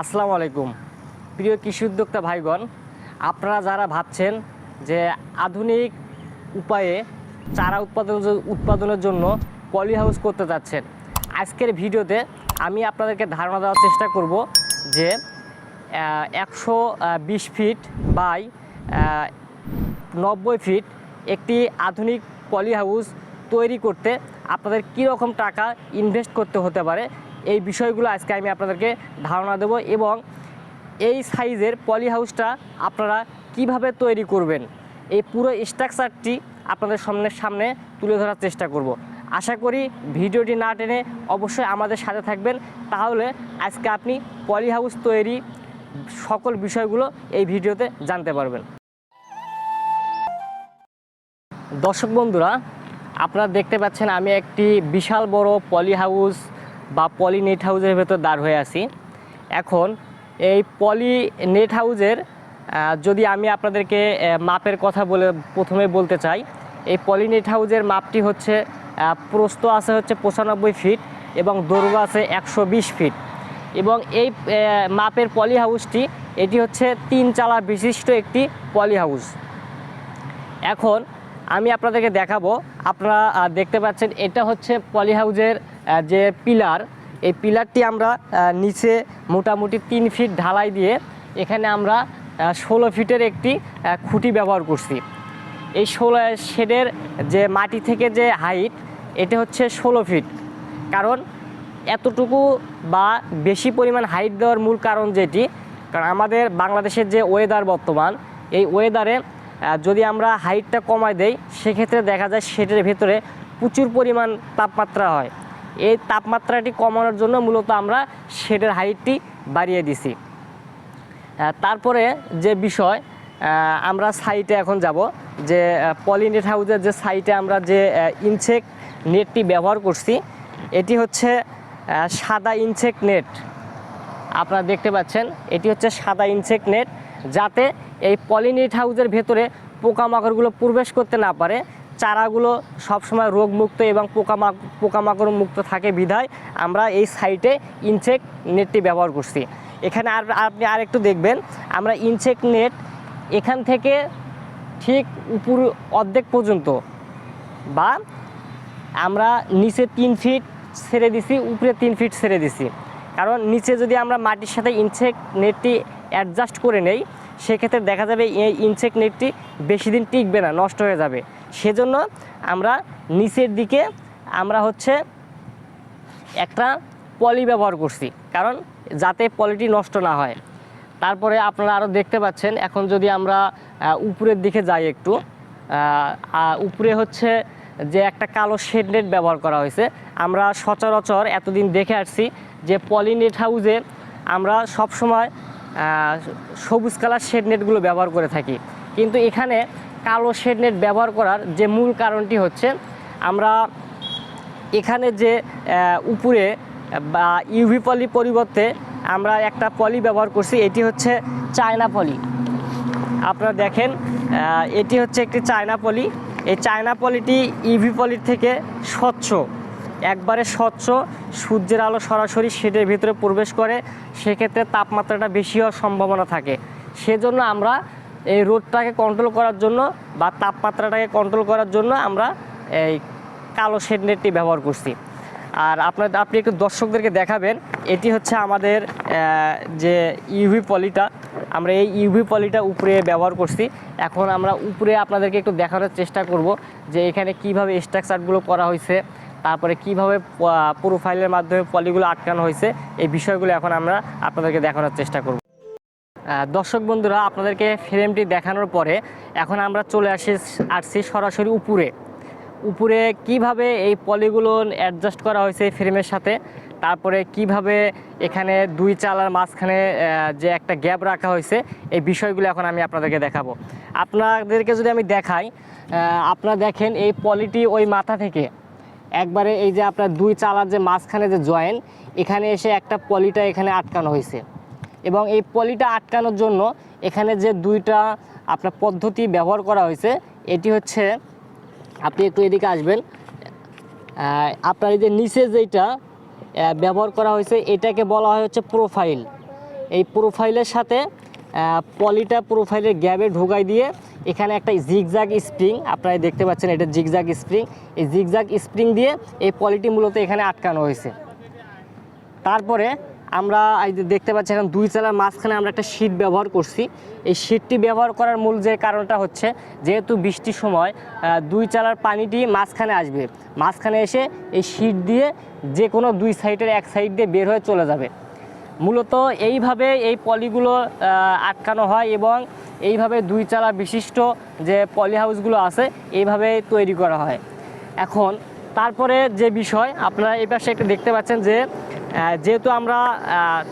আসসালামু আলাইকুম। প্রিয় কৃষি উদ্যোক্তা ভাইগণ, আপনারা যারা ভাবছেন যে আধুনিক উপায়ে চারা উৎপাদন উৎপাদনের জন্য পলি হাউস করতে যাচ্ছেন, আজকের ভিডিওতে আমি আপনাদেরকে ধারণা দেওয়ার চেষ্টা করব যে একশো বিশ ফিট বাই নব্বই ফিট একটি আধুনিক পলি হাউস তৈরি করতে আপনাদের কী রকম টাকা ইনভেস্ট করতে হতে পারে এই বিষয়গুলো আজকে আমি আপনাদেরকে ধারণা দেব এবং এই সাইজের পলি হাউসটা আপনারা কীভাবে তৈরি করবেন, এই পুরো স্ট্রাকচারটি আপনাদের সামনে সামনে তুলে ধরার চেষ্টা করব। আশা করি ভিডিওটি না টেনে অবশ্যই আমাদের সাথে থাকবেন। তাহলে আজকে আপনি পলি হাউস তৈরি সকল বিষয়গুলো এই ভিডিওতে জানতে পারবেন। দর্শক বন্ধুরা, আপনারা দেখতে পাচ্ছেন আমি একটি বিশাল বড় পলি হাউস বা পলি নেট হাউসের ভেতর দাঁড় হয়ে আছি। এখন এই পলি নেট হাউসের আহ, যদি আমি আপনাদেরকে মাপের কথা বলে প্রথমে বলতে চাই এই পলি নেট হাউসের মাপটি হচ্ছে আহ, প্রস্থ আছে হচ্ছে পঁচানব্বই ফিট এবং দৈর্ঘ্য আছে একশো বিশ ফিট এবং এই মাপের পলি হাউসটি এটি হচ্ছে তিন চালা বিশিষ্ট একটি পলি হাউস এখন আমি আপনাদেরকে দেখাবো। আপনারা দেখতে পাচ্ছেন এটা হচ্ছে পলি হাউসের আহ, যে পিলার। এই পিলারটি আমরা নিচে মোটামুটি তিন ফিট ঢালাই দিয়ে এখানে আমরা ষোলো ফিটের একটি খুঁটি ব্যবহার করছি। এই ষোলো শেডের যে মাটি থেকে যে হাইট এটা হচ্ছে ষোলো ফিট। কারণ এতটুকু বা বেশি পরিমাণ হাইট দেওয়ার মূল কারণ যেটি কারণ আমাদের বাংলাদেশের যে ওয়েদার বর্তমান এই ওয়েদারে যদি আমরা হাইটটা কমায় দেই, সেক্ষেত্রে দেখা যায় শেডের ভেতরে প্রচুর পরিমাণ তাপমাত্রা হয়। এই তাপমাত্রাটি কমানোর জন্য মূলত আমরা শেডের হাইটটি বাড়িয়ে দিছি। তারপরে যে বিষয় আমরা সাইটে এখন যাব, যে পলিনেট হাউসের যে সাইটে আমরা যে ইনসেক নেটটি ব্যবহার করছি, এটি হচ্ছে সাদা ইনসেক নেট। আপনারা দেখতে পাচ্ছেন, এটি হচ্ছে সাদা ইনসেক্ট নেট। যাতে এই পলিনেট হাউসের ভেতরে পোকামাকড়গুলো প্রবেশ করতে না পারে। চারাগুলো সবসময় রোগমুক্ত এবং পোকামাক, পোকামাকড় মুক্ত থাকে বিধায় আমরা এই সাইটে ইনসেক্ট নেটটি ব্যবহার করছি। এখানে আর, আপনি আরেকটু দেখবেন, আমরা ইনসেক্ট নেট এখান থেকে ঠিক উপর অর্ধেক পর্যন্ত বা আমরা নিচে তিন ফিট ছেড়ে দিছি, উপরে তিন ফিট ছেড়ে দিছি। কারণ নিচে যদি আমরা মাটির সাথে ইনসেক নেটটি অ্যাডজাস্ট করে নেই, সেক্ষেত্রে দেখা যাবে এই ইনসেক নেটটি বেশি দিন টিকবে না, নষ্ট হয়ে যাবে। সেজন্য আমরা নিচের দিকে আমরা হচ্ছে একটা পলি ব্যবহার করছি, কারণ যাতে পলিটি নষ্ট না হয়। তারপরে আপনারা আরও দেখতে পাচ্ছেন, এখন যদি আমরা উপরের দিকে যাই একটু উপরে হচ্ছে যে একটা কালো শেড নেট ব্যবহার করা হয়েছে। আমরা সচরাচর এতদিন দেখে আসছি যে পলিনেট হাউসে আমরা সবসময় আহ, সবুজ কালার শেড নেটগুলো ব্যবহার করে থাকি। কিন্তু এখানে কালো শেড নেট ব্যবহার করার যে মূল কারণটি হচ্ছে আমরা এখানে যে উপরে বা ইউভি পলি পরিবর্তে আমরা একটা পলি ব্যবহার করছি এটি হচ্ছে চায়না পলি। আপনারা দেখেন এটি হচ্ছে একটি চায়না পলি। এই চায়না পলিটি ইভি পলির থেকে স্বচ্ছ। একবারে স্বচ্ছ, সূর্যের আলো সরাসরি শেডের ভিতরে প্রবেশ করে, সেক্ষেত্রে তাপমাত্রাটা বেশি হওয়ার সম্ভাবনা থাকে। সেজন্য আমরা এই রোদটাকে কন্ট্রোল করার জন্য বা তাপমাত্রাটাকে কন্ট্রোল করার জন্য আমরা এই কালো শেড নেটটি ব্যবহার করছি। আর আপনার, আপনি একটু দর্শকদেরকে দেখাবেন, এটি হচ্ছে আমাদের যে ইউভি পলিটা আমরা এই ইউভি পলিটা উপরে ব্যবহার করছি। এখন আমরা উপরে আপনাদেরকে একটু দেখানোর চেষ্টা করব যে এখানে কীভাবে স্ট্রাকচারগুলো করা হয়েছে। তারপরে কীভাবে প্রোফাইলের মাধ্যমে পলিগুলো আটকানো হয়েছে, এই বিষয়গুলো এখন আমরা আপনাদেরকে দেখানোর চেষ্টা করব। দর্শক বন্ধুরা, আপনাদেরকে ফ্রেমটি দেখানোর পরে এখন আমরা চলে আসি, আসছি সরাসরি উপরে। উপরে কীভাবে এই পলিগুলো অ্যাডজাস্ট করা হয়েছে ফ্রেমের সাথে, তারপরে কীভাবে এখানে দুই চালার মাঝখানে যে একটা গ্যাপ রাখা হয়েছে, এই বিষয়গুলো এখন আমি আপনাদেরকে দেখাবো। আপনাদেরকে যদি আমি দেখাই আপনারা দেখেন এই পলিটি ওই মাথা থেকে একবারে এই যে আপনার দুই চালার যে মাঝখানে যে জয়েন্ট, এখানে এসে একটা পলিটা এখানে আটকানো হয়েছে। এবং এই পলিটা আটকানোর জন্য এখানে যে দুইটা আপনার পদ্ধতি ব্যবহার করা হয়েছে, এটি হচ্ছে, আপনি একটু এদিকে আসবেন আপনার এই যে নিচে যেটা ব্যবহার করা হয়েছে, এটাকে বলা হয় হচ্ছে প্রোফাইল এই প্রোফাইলের সাথে পলিটা প্রোফাইলের গ্যাবে ঢোকাই দিয়ে এখানে একটা জিগজাগ স্প্রিং আপনারা দেখতে পাচ্ছেন এটা জিগজাগ স্প্রিং এই জিগজাগ স্প্রিং দিয়ে এই পলিটি মূলত এখানে আটকানো হয়েছে। তারপরে আমরা এই যে দেখতে পাচ্ছি এখন দুই চালার মাঝখানে আমরা একটা শীট ব্যবহার করছি। এই শীটটি ব্যবহার করার মূল যে কারণটা হচ্ছে, যেহেতু বৃষ্টির সময় দুই চালার পানিটি মাঝখানে আসবে। মাঝখানে এসে এই শীট দিয়ে যে কোনো দুই সাইডের এক সাইড দিয়ে বের হয়ে চলে যাবে। মূলত এইভাবে এই পলিগুলো আটকানো হয় এবং এইভাবে দুই চালা বিশিষ্ট যে পলি হাউসগুলো আছে, এইভাবে তৈরি করা হয়। এখন তারপরে যে বিষয়, আপনারা এই পাশে একটু দেখতে পাচ্ছেন যে যেহেতু আমরা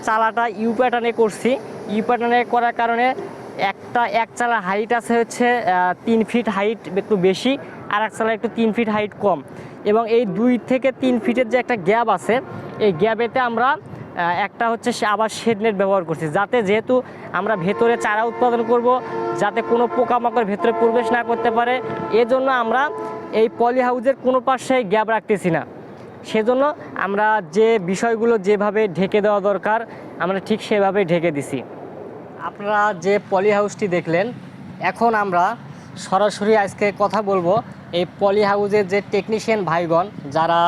চালাটা ইউ প্যাটার্নে করছি ইউ প্যাটার্নে করার কারণে একটা এক চালা হাইট আছে হচ্ছে তিন ফিট হাইট একটু বেশি, আর এক চালা একটু তিন ফিট হাইট কম। এবং এই দুই থেকে তিন ফিটের যে একটা গ্যাপ আছে, এই গ্যাপেতে আমরা একটা হচ্ছে আবার শেড নেট ব্যবহার করছি। যাতে যেহেতু আমরা ভেতরে চারা উৎপাদন করব, যাতে কোনো পোকামাকড় ভেতরে প্রবেশ না করতে পারে, এজন্য আমরা এই পলি হাউসের কোনো পাশে গ্যাপ রাখতেছি না। সেজন্য আমরা যে বিষয়গুলো যেভাবে ঢেকে দেওয়া দরকার, আমরা ঠিক সেভাবে ঢেকে দিছি। আপনারা যে পলি হাউসটি দেখলেন, এখন আমরা সরাসরি আজকে কথা বলব এই পলি হাউসের যে টেকনিশিয়ান ভাইগণ, যারা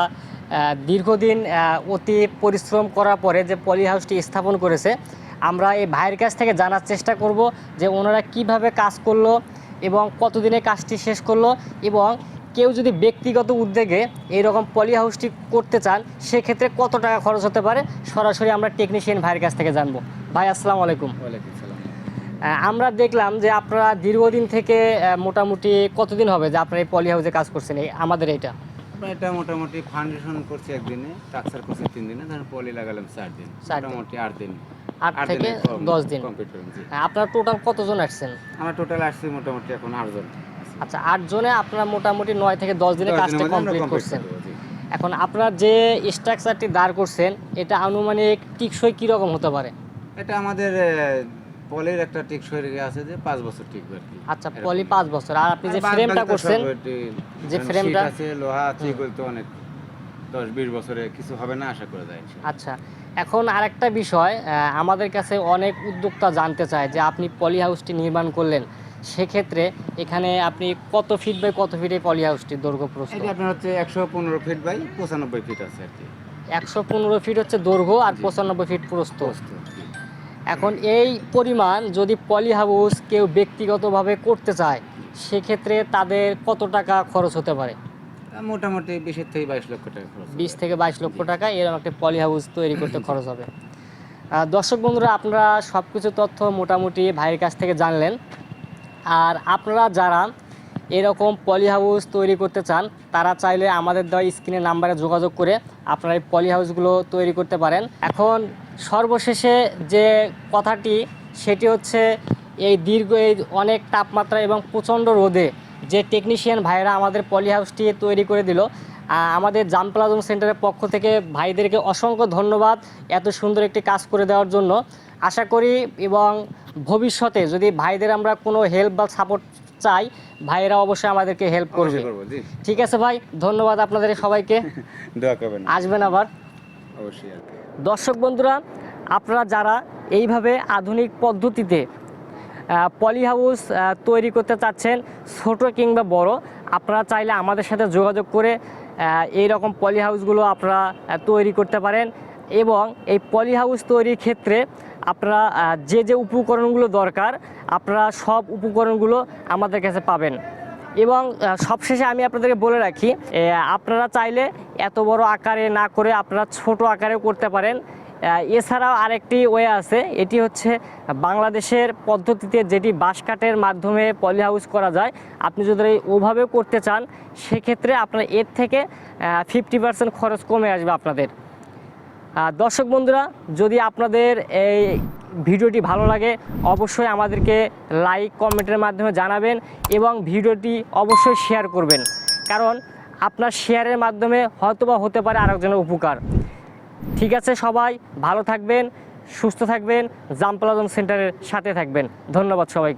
দীর্ঘদিন অতি পরিশ্রম করার পরে যে পলি হাউসটি স্থাপন করেছে আমরা এই ভাইয়ের কাছ থেকে জানার চেষ্টা করব যে ওনারা কীভাবে কাজ করল এবং কতদিনে কাজটি শেষ করল এবং কেউ যদি ব্যক্তিগত উদ্যোগে এইরকম পলি হাউসটি করতে চান সেক্ষেত্রে কত টাকা খরচ হতে পারে? সরাসরি আমরা টেকনিশিয়ান ভাইয়ের কাছ থেকে জানব। ভাই আসসালামু আলাইকুম। আমরা দেখলাম যে আপনারা দীর্ঘদিন থেকে মোটামুটি কতদিন হবে যে আপনারা এই পলি হাউসে কাজ করছেন এই আমাদের এটা? এটা মোটামুটি ফাউন্ডেশন করছি একদিনে স্ট্রাকচার করছি তিন দিনে ধরেন পলি লাগালাম চার দিন। মোটামুটি আট দিন। আট থেকে দশ দিন। কমপ্লিট জি। আহ, আপনারা টোটাল কতজন আসছেন? আমরা টোটাল আসছি মোটামুটি এখন আটজন আচ্ছা আট জনে আপনারা মোটামুটি নয় থেকে দশ দিনে কাজটা কমপ্লিট complete করছেন। এখন আপনারা যে স্ট্রাকচারটি দাঁড় করছেন এটা আনুমানিক টিকসই কীরকম হতে পারে? এটা আমাদের পলির একটা টিকসই রেখে আছে যে বছর টিকবে আর কি। আচ্ছা পলি বছর। আর আপনি যে ফ্রেমটা করছেন যে ফ্রেমটা- আছে লোহা আছে তো অনেক বছরে কিছু হবে না আশা করা যায় আচ্ছা এখন আরেকটা বিষয় আমাদের কাছে অনেক উদ্যোক্তা জানতে চায় যে আপনি পলি হাউসটি নির্মাণ করলেন। সেক্ষেত্রে এখানে আপনি কত ফিট বাই কত ফিট এই পলি হাউসটি দৈর্ঘ্য প্রস্থ? এটা আপনার হচ্ছে একশো পনেরো ফিট বাই পঁচানব্বই ফিট আছে আর কি। একশো পনেরো ফিট হচ্ছে দৈর্ঘ্য আর পঁচানব্বই ফিট প্রস্থ। এখন এই পরিমাণ যদি পলি হাউস কেউ ব্যক্তিগতভাবে করতে চায় সেক্ষেত্রে তাদের কত টাকা খরচ হতে পারে? মোটামুটি বিশের থেকে বাইশ লক্ষ টাকা বিশ থেকে বাইশ লক্ষ টাকা এরকম একটা পলি হাউস তৈরি করতে খরচ হবে। দর্শক বন্ধুরা আপনারা সব কিছু তথ্য মোটামুটি ভাইয়ের কাছ থেকে জানলেন। আর আপনারা যারা এরকম পলি হাউস তৈরি করতে চান তারা চাইলে আমাদের দেওয়া স্ক্রিনের নাম্বারে যোগাযোগ করে আপনারা এই পলি হাউসগুলো তৈরি করতে পারেন। এখন সর্বশেষে যে কথাটি সেটি হচ্ছে এই দীর্ঘ এই অনেক তাপমাত্রা এবং প্রচণ্ড রোদে যে টেকনিশিয়ান ভাইরা আমাদের পলি হাউসটি তৈরি করে দিল আমাদের জাম প্লাজম সেন্টারের পক্ষ থেকে ভাইদেরকে অসংখ্য ধন্যবাদ এত সুন্দর একটি কাজ করে দেওয়ার জন্য। আশা করি এবং ভবিষ্যতে যদি ভাইদের আমরা কোনো হেল্প বা সাপোর্ট চাই ভাইয়েরা অবশ্যই আমাদেরকে হেল্প করবে। ঠিক আছে ভাই ধন্যবাদ আপনাদের সবাইকে। দোয়া করবেন। আসবেন আবার। অবশ্যই। দর্শক বন্ধুরা, আপনারা যারা এইভাবে আধুনিক পদ্ধতিতে পলি হাউস তৈরি করতে চাচ্ছেন, ছোট কিংবা বড়, আপনারা চাইলে আমাদের সাথে যোগাযোগ করে এই রকম পলি হাউসগুলো আপনারা তৈরি করতে পারেন এবং এই পলি হাউস তৈরির ক্ষেত্রে আপনারা যে যে উপকরণগুলো দরকার, আপনারা সব উপকরণগুলো আমাদের কাছে পাবেন। এবং সবশেষে আমি আপনাদেরকে বলে রাখি আপনারা চাইলে এত বড় আকারে না করে আপনারা ছোট আকারেও করতে পারেন। এছাড়াও আরেকটি ওয়ে আছে, এটি হচ্ছে বাংলাদেশের পদ্ধতিতে যেটি বাঁশ কাঠের মাধ্যমে পলি হাউস করা যায়, আপনি যদি ওভাবেও করতে চান, সেক্ষেত্রে আপনার এর থেকে ফিফটি পার্সেন্ট খরচ কমে আসবে আপনাদের। দর্শক বন্ধুরা, যদি আপনাদের এই ভিডিওটি ভালো লাগে, অবশ্যই আমাদেরকে লাইক কমেন্টের মাধ্যমে জানাবেন এবং ভিডিওটি অবশ্যই শেয়ার করবেন। কারণ আপনার শেয়ারের মাধ্যমে হয়তোবা হতে পারে আরেকজনের উপকার। ঠিক আছে সবাই, ভালো থাকবেন, সুস্থ থাকবেন জামপ্লাজম সেন্টারের সাথে থাকবেন। ধন্যবাদ সবাইকে।